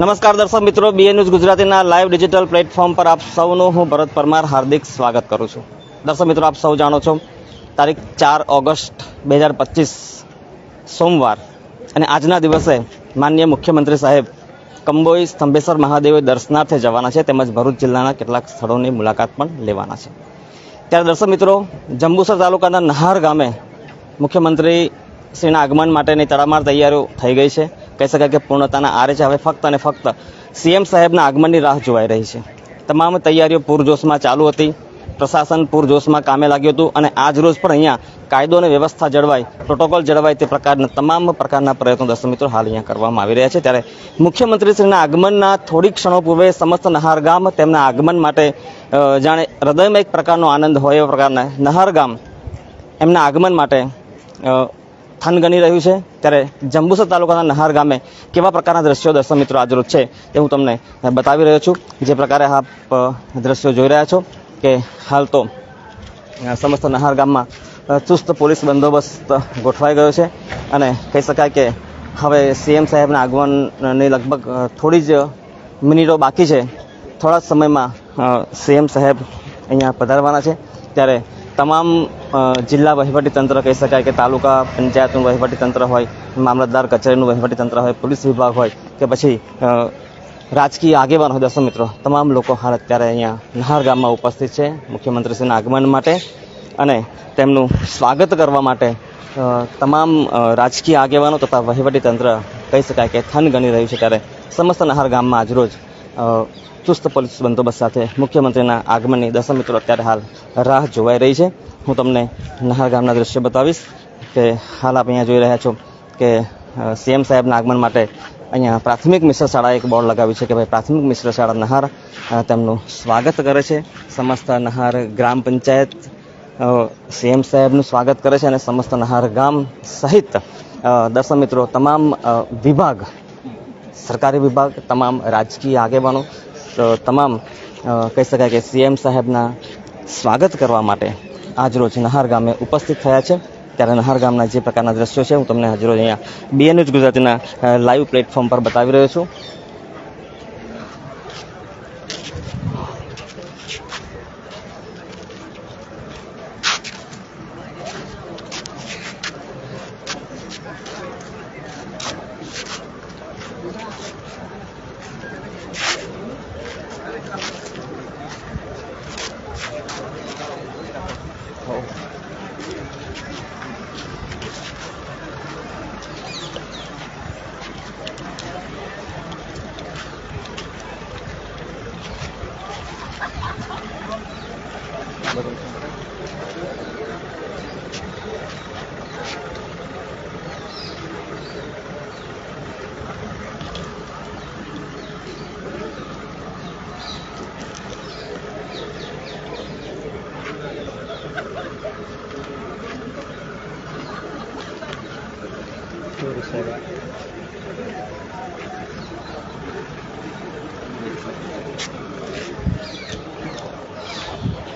નમસ્કાર દર્શક મિત્રો બીએ ન્યૂઝ ગુજરાતીના લાઈવ ડિજિટલ પ્લેટફોર્મ પર આપ સૌનું હું ભરત પરમાર હાર્દિક સ્વાગત કરું છું. દર્શક મિત્રો, આપ સૌ જાણો છો, તારીખ ચાર ઓગસ્ટ બે હજાર પચીસ, સોમવાર. અને આજના દિવસે માનનીય મુખ્યમંત્રી સાહેબ કંબોઈ સ્તંભેશ્વર મહાદેવ દર્શનાર્થે જવાના છે, તેમજ ભરૂચ જિલ્લાના કેટલાક સ્થળોની મુલાકાત પણ લેવાના છે. ત્યારે દર્શક મિત્રો, જંબુસર તાલુકાના નહાર ગામે મુખ્યમંત્રી શ્રીના આગમન માટેની તડામાર તૈયારીઓ થઈ ગઈ છે. કહી શકાય કે પૂર્ણતાના આરે છે. હવે ફક્ત અને ફક્ત સીએમ સાહેબના આગમનની રાહ જોવાઈ રહી છે. તમામ તૈયારીઓ પૂરજોશમાં ચાલુ હતી. પ્રશાસન પૂરજોશમાં કામે લાગ્યું હતું અને આજ રોજ પણ અહીંયા કાયદો અને વ્યવસ્થા જળવાય, પ્રોટોકોલ જળવાય તે પ્રકારના તમામ પ્રકારના પ્રયત્નો દર્શક મિત્રો હાલ અહીંયા કરવામાં આવી રહ્યા છે. ત્યારે મુખ્યમંત્રીશ્રીના આગમનના થોડી ક્ષણો પૂર્વે સમસ્ત નહાર ગામ તેમના આગમન માટે જાણે હૃદયમાં એક પ્રકારનો આનંદ હોય એવા પ્રકારના નહાર ગામ એમના આગમન માટે અ, થન ગણી રહ્યું છે. ત્યારે જંબુસર તાલુકાના નહાર ગામે કેવા પ્રકારના દ્રશ્યો દર્શક મિત્રો આજરોજ છે એ હું તમને બતાવી રહ્યો છું. જે પ્રકારે આપ દ્રશ્યો જોઈ રહ્યા છો કે હાલ તો સમસ્ત નહાર ગામમાં ચુસ્ત પોલીસ બંદોબસ્ત ગોઠવાઈ ગયો છે અને કહી શકાય કે હવે સીએમ સાહેબના આગમનની લગભગ થોડી જ મિનિટો બાકી છે. થોડા સમયમાં સીએમ સાહેબ અહીંયા પધારવાના છે. ત્યારે તમામ જિલ્લા વહીવટી તંત્ર કહી શકાય કે તાલુકા પંચાયતનું વહીવટી તંત્ર હોય, મામલતદાર કચેરીનું વહીવટી તંત્ર હોય, પોલીસ વિભાગ હોય કે પછી રાજકીય આગેવાન હોય, દર્શક મિત્રો, તમામ લોકો હાલ અત્યારે અહીંયા નહાર ગામમાં ઉપસ્થિત છે, મુખ્યમંત્રીશ્રીના આગમન માટે અને તેમનું સ્વાગત કરવા માટે તમામ રાજકીય આગેવાનો તથા વહીવટી તંત્ર કહી શકાય કે થન ગણી રહ્યું છે ત્યારે, સમસ્ત નહાર ગામમાં આજરોજ ચુસ્ત પોલીસ બંદોબસ્ત સાથે મુખ્યમંત્રીના આગમનની દસમ મિત્રો અત્યારે હાલ રાહ જોવાઈ રહી છે. હું તમને નહાર ગામના દ્રશ્ય બતાવીશ કે હાલ આપ અહીંયા જોઈ રહ્યા છો કે સીએમ સાહેબના આગમન માટે અહીંયા પ્રાથમિક મિશ્ર શાળાએ એક બોર્ડ લગાવ્યું છે કે ભાઈ પ્રાથમિક મિશ્ર શાળા નહાર તેમનું સ્વાગત કરે છે. સમસ્ત નહાર ગ્રામ પંચાયત સીએમ સાહેબનું સ્વાગત કરે છે અને સમસ્ત નહાર ગામ સહિત દસમ મિત્રો, તમામ વિભાગ સરકારી વિભાગ, તમામ રાજકીય આગેવાનો તમામ કહી શકાય કે સીએમ સાહેબના સ્વાગત કરવા માટે આજરોજ નહાર ગામે ઉપસ્થિત થયા છે. ત્યારે નહાર ગામના જે પ્રકારના દ્રશ્યો છે, હું તમને આજરોજ અહીંયા બીએન ગુજરાતીના લાઈવ પ્લેટફોર્મ પર બતાવી રહ્યો છું.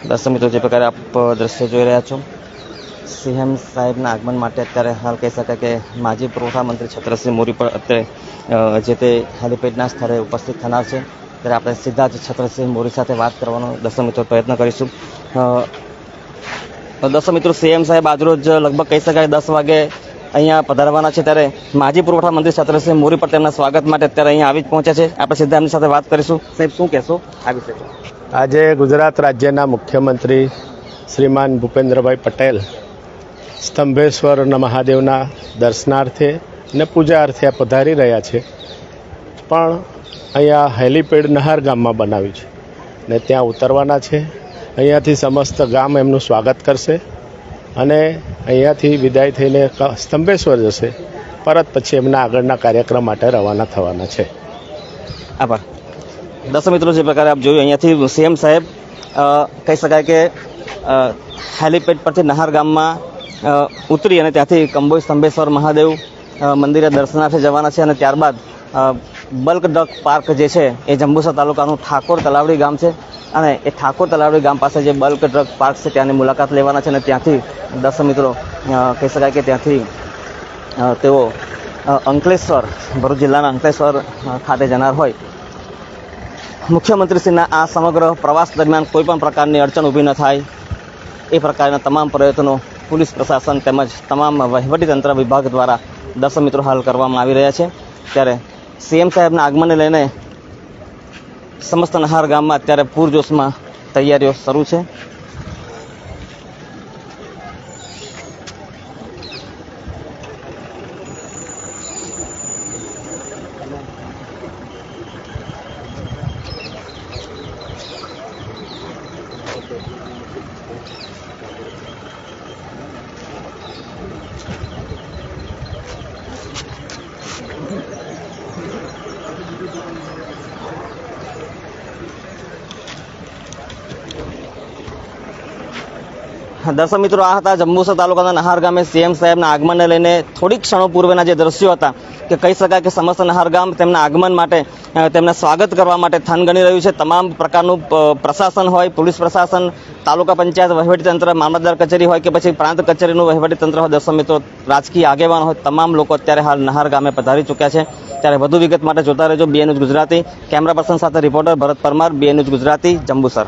દર્શક મિત્રો, જે પ્રકારે આપ દ્રશ્ય જોઈ રહ્યા છો, સીએમ સાહેબના આગમન માટે અત્યારે હાલ કહી શકાય કે માજી પુરવઠા મંત્રી છત્રસિંહ મોરી પણ અત્યારે જે તે હેલિપેડના સ્થળે ઉપસ્થિત થનાર છે. ત્યારે આપણે સીધા જ છત્રસિંહ મોરી સાથે વાત કરવાનો દર્શક મિત્રો પ્રયત્ન કરીશું. દર્શક મિત્રો સીએમ સાહેબ આજરોજ લગભગ કહી શકાય દસ વાગે અહીંયા પધારવાના છે. ત્યારે માજી પુરવઠા મંત્રી છત્રસિંહ મોરી પર તેમના સ્વાગત માટે અત્યારે અહીંયા આવી જ પહોંચ્યા છે. આપણે સીધા એમની સાથે વાત કરીશું. સાહેબ, શું કહેશો આ વિશે? આજે ગુજરાત રાજ્યના મુખ્યમંત્રી શ્રીમાન ભૂપેન્દ્રભાઈ પટેલ સ્તંભેશ્વર મહાદેવના દર્શનાર્થે અને પૂજા અર્થે પધારી રહ્યા છે. પણ અહીંયા હેલિપેડ નહાર ગામમાં બનાવ્યું છે ને ત્યાં ઉતરવાના છે. અહીંયાથી સમસ્ત ગામ એમનું સ્વાગત કરશે અને અહીંયાથી વિદાય થઈને સ્તંભેશ્વર જશે. પરત પછી એમના આગળના કાર્યક્રમ માટે રવાના થવાના છે. આભાર. દસ મિત્રો, જે પ્રકારે આપ જોયું, અહીંયાથી સીએમ સાહેબ કહી શકાય કે હેલિપેડ પરથી નહાર ગામમાં ઉતરી અને ત્યાંથી કંબોઈ સ્તંભેશ્વર, મહાદેવ મંદિરે દર્શનાર્થે જવાના છે અને ત્યારબાદ બલ્ક ડક પાર્ક જે છે, એ જંબુસર તાલુકાનું ઠાકોર તલાવડી ગામ છે અને એ ઠાકોર તલાવડી ગામ પાસે જે બલ્ક ડ્રગ પાર્ક છે, ત્યાંની મુલાકાત લેવાના છે અને ત્યાંથી દર્શક મિત્રો કહી શકાય કે ત્યાંથી તેઓ અંકલેશ્વર, ભરૂચ જિલ્લાના અંકલેશ્વર ખાતે જનાર હોય. મુખ્યમંત્રીશ્રીના આ સમગ્ર પ્રવાસ દરમિયાન કોઈ પણ પ્રકારની અડચણ ઊભી ન થાય. એ પ્રકારના તમામ પ્રયત્નો પોલીસ પ્રશાસન તેમજ તમામ વહીવટીતંત્ર વિભાગ દ્વારા દર્શક મિત્રો હાલ કરવામાં આવી રહ્યા છે. ત્યારે સીએમ સાહેબના આગમનને લઈને સમસ્ત નહાર ગામમાં અત્યારે પૂરજોશમાં તૈયારીઓ શરૂ છે. do Brasil. દર્શક મિત્રો, આ હતા જંબુસર તાલુકાના નહાર ગામે સીએમ સાહેબના આગમનને લઈને થોડીક ક્ષણો પૂર્વેના જે દ્રશ્યો હતા કે કહી શકાય કે સમસ્ત નહાર ગામ તેમના આગમન માટે તેમના સ્વાગત કરવા માટે થાન ગણી રહ્યું છે. તમામ પ્રકારનું પ્રશાસન હોય, પોલીસ પ્રશાસન, તાલુકા પંચાયત વહીવટીતંત્ર મામલતદાર કચેરી હોય કે પછી પ્રાંત કચેરીનું વહીવટીતંત્ર હોય, દર્શક મિત્રો, રાજકીય આગેવાન હોય, તમામ લોકો અત્યારે હાલ નહાર ગામે પધારી ચૂક્યા છે. ત્યારે વધુ વિગત માટે જોતા રહેજો BN news Gujarati. Camera person સાથે રિપોર્ટર ભરત પરમાર બીએન ગુજરાતી, જંબુસર.